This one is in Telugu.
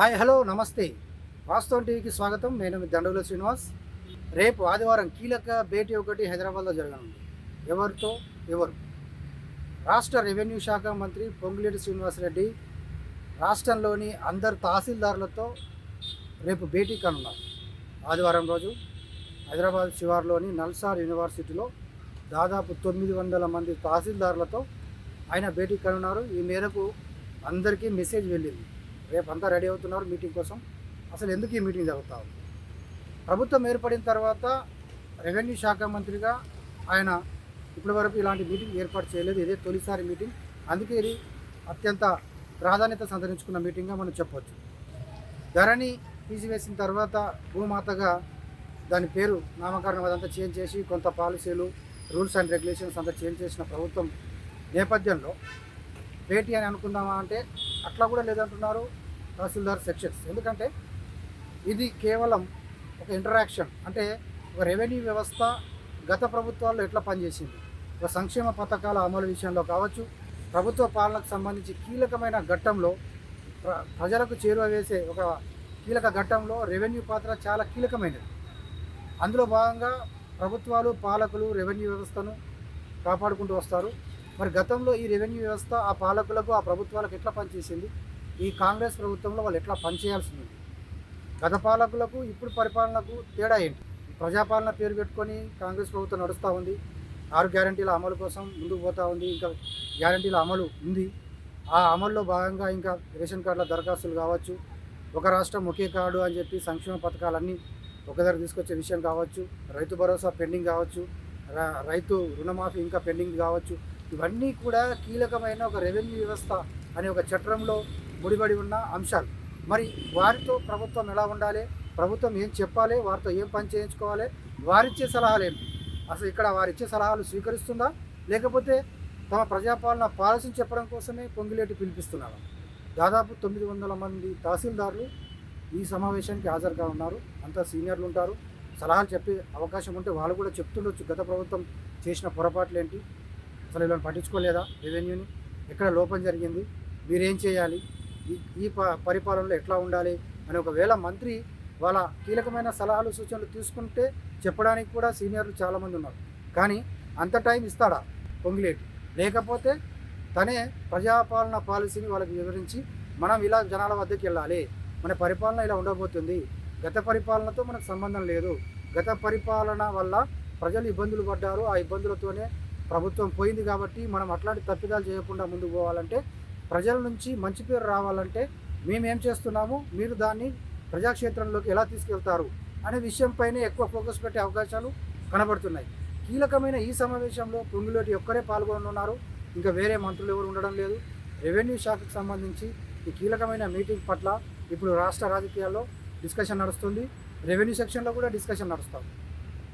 హాయ్ హలో నమస్తే. వాస్తవం టీవీకి స్వాగతం. నేను మీ దండవుల శ్రీనివాస్. రేపు ఆదివారం కీలక భేటీ ఒకటి హైదరాబాద్లో జరగనుంది. ఎవరితో? ఎవరు? రాష్ట్ర రెవెన్యూ శాఖ మంత్రి పొంగులేటి శ్రీనివాసరెడ్డి రాష్ట్రంలోని అందరు తహసీల్దారులతో రేపు భేటీ కానున్నారు. ఆదివారం రోజు హైదరాబాద్ శివార్లోని నల్సార్ యూనివర్సిటీలో దాదాపు తొమ్మిది వందల మంది తహసీల్దారులతో ఆయన భేటీ కనున్నారు. ఈ మేరకు అందరికీ మెసేజ్ వెళ్ళింది. రేపు అంతా రెడీ అవుతున్నారు మీటింగ్ కోసం. అసలు ఎందుకు ఈ మీటింగ్ జరుగుతా ఉంది? ప్రభుత్వం ఏర్పడిన తర్వాత రెవెన్యూ శాఖ మంత్రిగా ఆయన ఇప్పటి వరకు ఇలాంటి మీటింగ్ ఏర్పాటు చేయలేదు. ఇదే తొలిసారి మీటింగ్. అందుకే ఇది అత్యంత ప్రాధాన్యత సంతరించుకున్న మీటింగ్గా మనం చెప్పవచ్చు ధరణి తీసివేసిన తర్వాత భూమాతగా దాని పేరు నామకరణం అదంతా చేంజ్ చేసి కొంత పాలసీలు రూల్స్ అండ్ రెగ్యులేషన్స్ అంతా చేంజ్ చేసిన ప్రభుత్వం నేపథ్యంలో భేటీ అని అనుకుందామా అంటే అట్లా కూడా లేదంటున్నారు తహసీల్దార్ సెక్షన్స్. ఎందుకంటే ఇది కేవలం ఒక ఇంటరాక్షన్. అంటే ఒక రెవెన్యూ వ్యవస్థ గత ప్రభుత్వాల్లో ఎట్లా పనిచేసింది? ఒక సంక్షేమ పథకాల అమలు విషయంలో కావచ్చు ప్రభుత్వ పాలనకు సంబంధించి కీలకమైన ఘట్టంలో ప్ర- ప్రజలకు చేరువ వేసే ఒక కీలక ఘట్టంలో రెవెన్యూ పాత్ర చాలా కీలకమైనది. అందులో భాగంగా ప్రభుత్వాలు పాలకులు రెవెన్యూ వ్యవస్థను కాపాడుకుంటూ వస్తారు. మరి గతంలో ఈ రెవెన్యూ వ్యవస్థ ఆ పాలకులకు ఆ ప్రభుత్వాలకు ఎట్లా పనిచేసింది? ఈ కాంగ్రెస్ ప్రభుత్వంలో వాళ్ళు ఎట్లా పనిచేయాల్సింది? గత పాలకులకు ఇప్పుడు పరిపాలనకు తేడా ఏంటి? ప్రజాపాలన పేరు పెట్టుకొని కాంగ్రెస్ ప్రభుత్వం నడుస్తూ ఉంది. ఆరు గ్యారంటీల అమలు కోసం ముందుకు పోతూ ఉంది. ఇంకా గ్యారంటీల అమలు ఉంది. ఆ అమల్లో భాగంగా ఇంకా రేషన్ కార్డుల దరఖాస్తులు కావచ్చు. ఒక రాష్ట్రం ఒకే కార్డు అని చెప్పి సంక్షేమ పథకాలన్నీ ఒక దగ్గర తీసుకొచ్చే విషయం కావచ్చు. రైతు భరోసా పెండింగ్ కావచ్చు. రైతు రుణమాఫీ ఇంకా పెండింగ్ కావచ్చు. ఇవన్నీ కూడా కీలకమైన ఒక రెవెన్యూ వ్యవస్థ అనే ఒక చట్రంలో ముడిపడి ఉన్న అంశాలు. మరి వారితో ప్రభుత్వం ఎలా ఉండాలి? ప్రభుత్వం ఏం చెప్పాలి? వారితో ఏం పని చేయించుకోవాలి? వారిచ్చే సలహాలు ఏంటి? అసలు ఇక్కడ వారిచ్చే సలహాలు స్వీకరిస్తుందా? లేకపోతే తమ ప్రజాపాలన పాలసీని చెప్పడం కోసమే పొంగిలేటి పిలిపిస్తున్నారు? దాదాపు తొమ్మిది వందల మంది తహసీల్దారులు ఈ సమావేశానికి హాజరుగా ఉన్నారు. అంతా సీనియర్లు ఉంటారు. సలహాలు చెప్పే అవకాశం ఉంటే వాళ్ళు కూడా చెప్తుండొచ్చు. గత ప్రభుత్వం చేసిన పొరపాట్లు ఏంటి? అసలు ఇలా పట్టించుకోలేదా రెవెన్యూని? ఎక్కడ లోపం జరిగింది? మీరేం చేయాలి? ఈ ఈ ప పరిపాలనలో ఎట్లా ఉండాలి? అని ఒకవేళ మంత్రి వాళ్ళ కీలకమైన సలహాలు సూచనలు తీసుకుంటే చెప్పడానికి కూడా సీనియర్లు చాలామంది ఉన్నారు. కానీ అంత టైం ఇస్తాడా పొంగిలేటి? లేకపోతే తనే ప్రజాపాలన పాలసీని వాళ్ళకి వివరించి మనం ఇలా జనాల వద్దకు వెళ్ళాలి. మన పరిపాలన ఇలా ఉండబోతుంది. గత పరిపాలనతో మనకు సంబంధం లేదు. గత పరిపాలన వల్ల ప్రజలు ఇబ్బందులు పడ్డారు. ఆ ఇబ్బందులతోనే ప్రభుత్వం పోయింది కాబట్టి మనం అట్లాంటి తప్పిదాలు చేయకుండా ముందుకు పోవాలంటే ప్రజల నుంచి మంచి పేరు రావాలంటే మేము ఏం చేస్తున్నాము? మీరు దాన్ని ప్రజాక్షేత్రంలోకి ఎలా తీసుకెళ్తారు? అనే విషయంపైనే ఎక్కువ ఫోకస్ పెట్టే అవకాశాలు కనబడుతున్నాయి. కీలకమైన ఈ సమావేశంలో పొంగులేటి ఒక్కరే పాల్గొనున్నారు ఇంకా వేరే మంత్రులు ఎవరు ఉండడం లేదు. రెవెన్యూ శాఖకు సంబంధించి ఈ కీలకమైన మీటింగ్ పట్ల ఇప్పుడు రాష్ట్ర రాజకీయాల్లో డిస్కషన్ నడుస్తుంది. రెవెన్యూ సెక్షన్లో కూడా డిస్కషన్ నడుస్తుంది